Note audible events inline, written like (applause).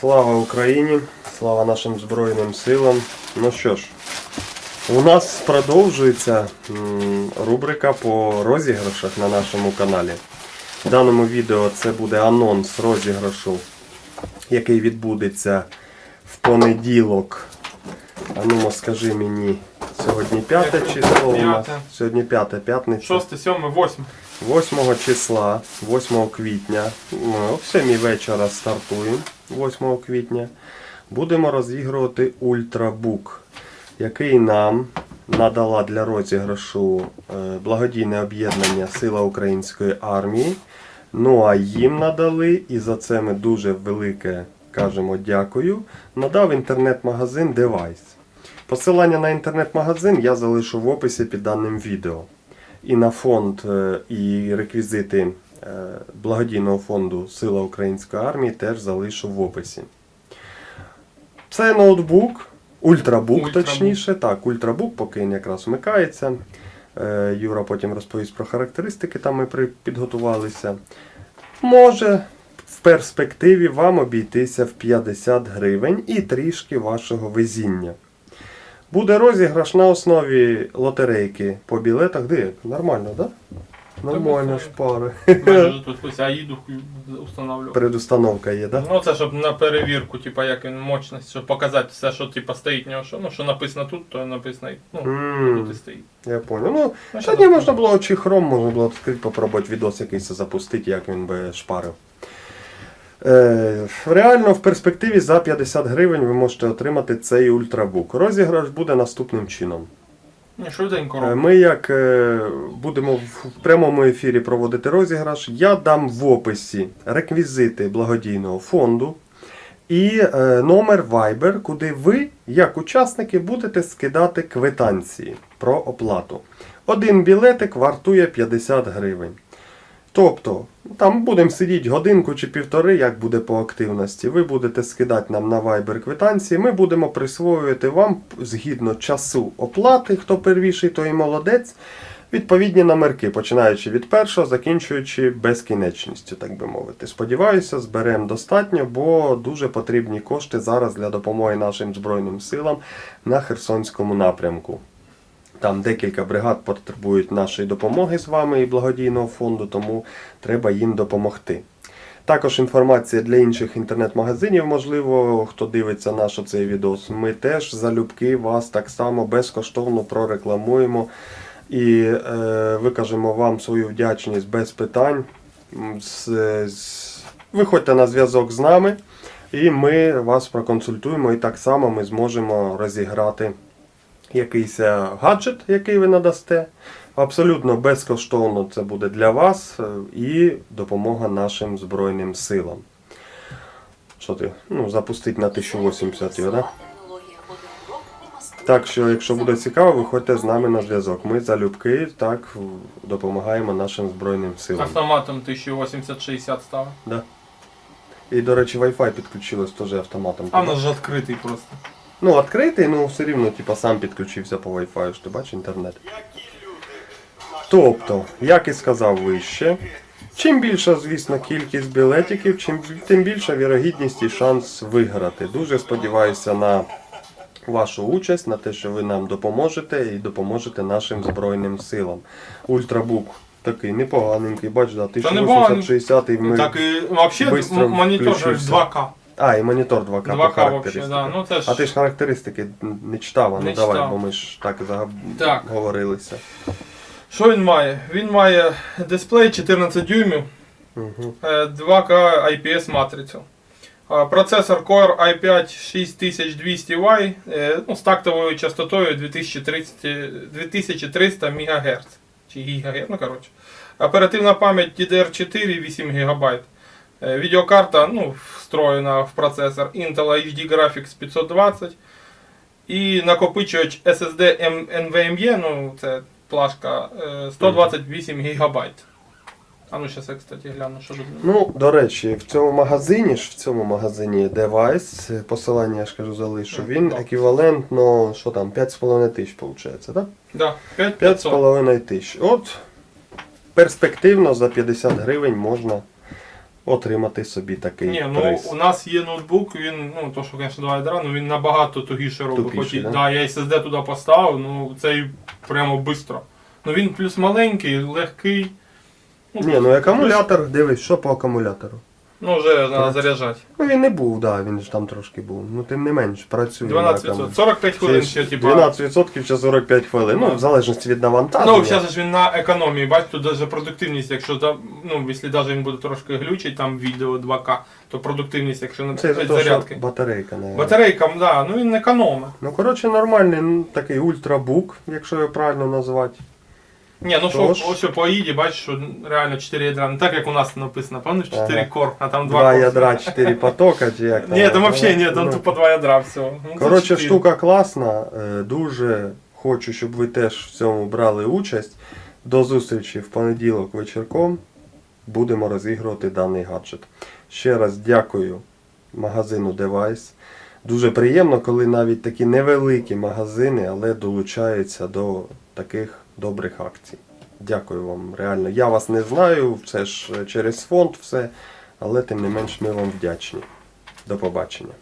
Слава Україні! Слава нашим Збройним силам. Ну що ж, у нас продовжується рубрика по розіграшах на нашому каналі. В даному відео це буде анонс розіграшу, який відбудеться в понеділок. А ну скажи мені, сьогодні п'яте число у нас. П'яте. Сьогодні п'яте п'ятниця. 6, 7, 8. 8 числа, 8 квітня, ми о 7 вечора стартуємо 8 квітня. Будемо розігрувати ультрабук, який нам надала для розіграшу е, благодійне об'єднання Сила Української армії. Ну а їм надали, і за це ми дуже велике кажемо дякую. Надав інтернет-магазин Device. Посилання на інтернет-магазин я залишу в описі під даним відео. І на фонд, е, і реквізити е, благодійного фонду Сила Української армії теж залишу в описі. Це ноутбук, ультрабук, Ультрабук. точніше. Так, ультрабук, поки він якраз вмикається. Е, Юра потім розповість про характеристики, там ми підготувалися. Може в перспективі вам обійтися в 50 гривень і трішки вашого везіння. Буде розіграш на основі лотерейки по білетах. Де? Нормально, так? Да? Нормально ж пари. Майже (laughs) тут ось аїду установлював. Предустановка є, так? Да? Ну це щоб на перевірку, типа як він мощність, щоб показати все, що типа стоїть в нього, що, ну, що написано тут, то написано. Ну, М, тут і стоїть. Я понял. Ну, Ну, тоді можна було чи хром, можна було відкрити, попробувати відос якийсь запустити, як він би шпарив. Е, реально, в перспективі за 50 гривень ви можете отримати цей ультрабук. Розіграш буде наступним чином. Е. Ми як е, будемо в прямому ефірі проводити розіграш, я дам в описі реквізити благодійного фонду і номер Viber, куди ви, як учасники, будете скидати квитанції про оплату. Один білетик вартує 50 гривень. Тобто, там будемо сидіти годинку чи півтори, як буде по активності. Ви будете скидати нам на Viber квитанції. Ми будемо присвоювати вам згідно часу оплати, хто первіший, той і молодець. Відповідні номерки, починаючи від першого, закінчуючи безкінечністю, так би мовити. Сподіваюся, зберемо достатньо, бо дуже потрібні кошти зараз для допомоги нашим Збройним силам на Херсонському напрямку. Там декілька бригад потребують нашої допомоги з вами і благодійного фонду, тому треба їм допомогти. Також інформація для інших інтернет-магазинів, можливо, хто дивиться наш оцей відос. Ми теж залюбки вас так само безкоштовно прорекламуємо і е, викажемо вам свою вдячність без питань. З, з... Виходьте на зв'язок з нами, і ми вас проконсультуємо, і так само ми зможемо розіграти якийсь е, гаджет, який ви надасте. Абсолютно безкоштовно це буде для вас е, і допомога нашим Збройним силам. Що ти? Ну, запустить на 1080 його, так? Так що, якщо буде цікаво, виходьте з нами на зв'язок. Ми залюбки так допомагаємо нашим Збройним силам. Автоматом 1080-60 став. Да. І, до речі, Wi-Fi підключилось теж автоматом. А в нас же відкритий просто. Ну, відкритий, ну все рівно, типа, сам підключився по Wi-Fi, ж ти бачиш інтернет. Тобто, як і сказав вище, чим більша, звісно, кількість білетиків, чим тим більша вірогідність і шанс виграти. Дуже сподіваюся на вашу участь, на те, що ви нам допоможете і допоможете нашим Збройним силам. Ультрабук такий непоганенький, бач, да, непоганий. 1860 ми... так і взагалі монітор 2К. А, і монітор 2К, 2К по вообще, да. Ну це ж. А ти ж характеристики не читав, а ну Не давай, читав. бо ми ж так Так. заговорилися. Що він має? Він має дисплей 14 дюймів, Угу. е, 2К IPS матрицю. Е, Процесор Core i5 6200Y е, ну, з тактовою частотою 2030, 2300 МГц. Чи ГГц, ну коротше. Оперативна пам'ять DDR4 8 ГБ. Е, Відеокарта ну, встроєна в процесор Intel HD Graphics 520. І накопичувач SSD NVMe, ну це плашка, е, 128 ГБ. А ну зараз я, кстати, гляну, що тут. Ну, до речі, в цьому магазині ж в цьому магазині Device, посилання я ж кажу залишу, він Так. еквівалентно, що там, 5,5 тисяч виходить, так? Да, 5500. 5,5 тисяч. От перспективно за 50 гривень можна отримати собі такий Ні, ну приз. у нас є ноутбук, він, ну то, що, звісно, два ядра, ну він набагато тугіше робить. Тупіше, Хоч і, да? да? я SSD туди поставив, ну цей прямо швидко. Ну він плюс маленький, легкий. Ні, ну акумулятор, дивись, що по акумулятору. Ну вже треба Так. заряджати. Ну він не був, да, він ж там трошки був. Ну тим не менш, працює. на 12%. акумуляторі. 45 хвилин ще, типа. 12% чи 45 хвилин. Ну, в залежності від навантаження. Ну, зараз ж він на економії, бачиш, тут навіть продуктивність, якщо там, ну, якщо навіть він буде трошки глючить, там відео 2К, то продуктивність, якщо на Це 5 те, що зарядки. батарейка, не. Батарейка, да, ну він економить. Ну, коротше, нормальний ну, такий ультрабук, якщо його правильно назвати. Ні, ну що, Тож. ось що по АІДі, бачиш, що реально 4 ядра. Не так, як у нас написано, пам'ятаєш, 4 Ага. кор, а там 2 Два кор. ядра, чотири потока, чи як там. Ні, там взагалі ні, там Ну, тупо 2 ядра всього. Ну, це Коротше, 4. штука класна. е, Дуже хочу, щоб ви теж в цьому брали участь. До зустрічі в понеділок вечірком. Будемо розігрувати даний гаджет. Ще раз дякую магазину Device. Дуже приємно, коли навіть такі невеликі магазини, але долучаються до таких добрих акцій. Дякую вам, реально. Я вас не знаю, це ж е, через фонд все, але тим не менш ми вам вдячні. До побачення.